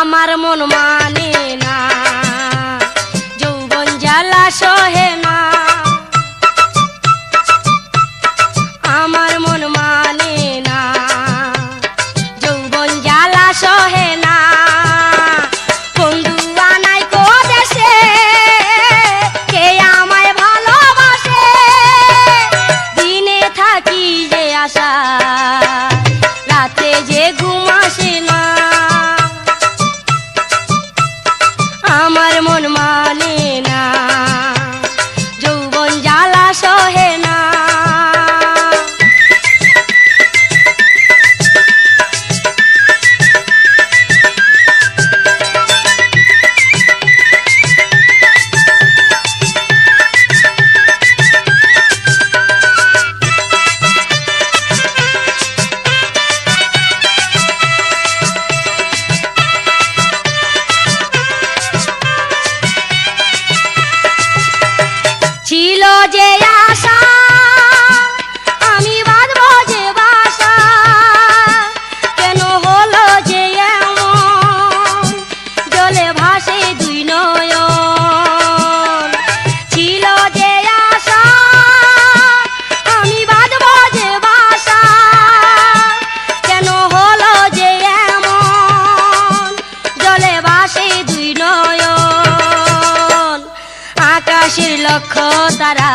আমার মন মানে না। যৌবন জ্বালা সহে আকাশের লক্ষ্য তারা।